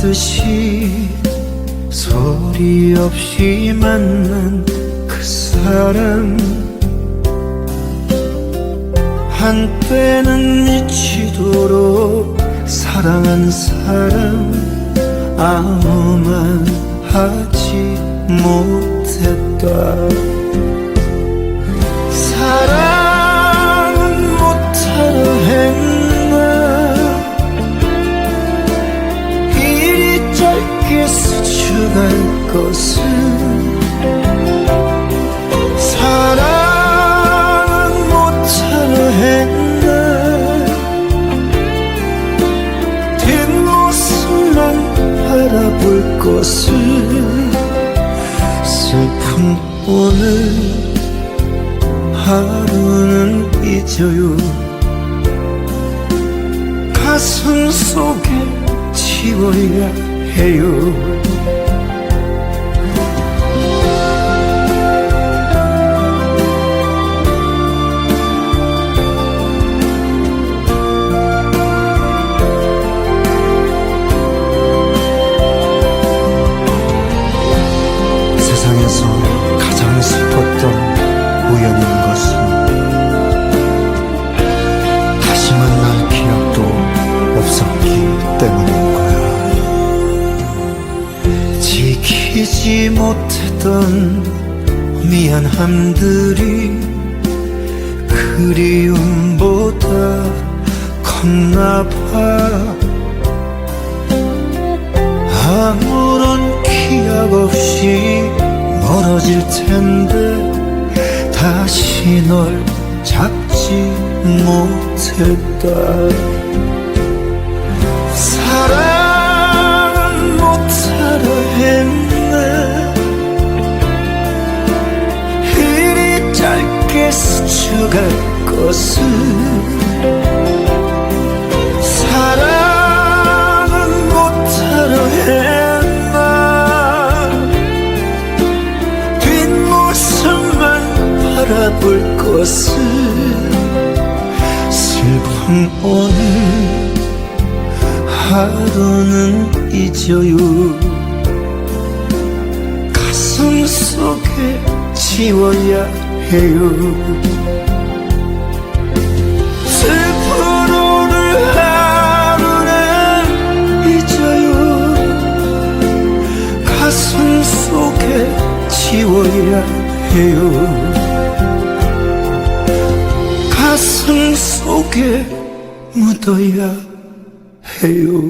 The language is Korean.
듯이 소리 없이 만난 그 사람 한때는 미치도록 사랑한 사람 아무 말 하지 못했다 스쳐갈 것은 사랑은 못하려 했나 뒷모습만 바라볼 것을 슬픈 오늘 하루는 잊어요. 가슴 속에 지워야 해요 것은 다시 만날 기억도 없었기 때문인 거야. 지키지 못했던 미안함들이 그리움보다 컸나 봐. 아무런 기약 없이 멀어질 텐데 다시 널 잡지 못했다. 사랑은 못하려 했네. 이리 짧게 스쳐갈 것을 바라볼 것을 슬픈 오늘 하루는 잊어요. 가슴 속에 지워야 해요. 슬픈 오늘 하루는 잊어요. 가슴 속에 지워야 해요 가슴 속에 묻어야 해요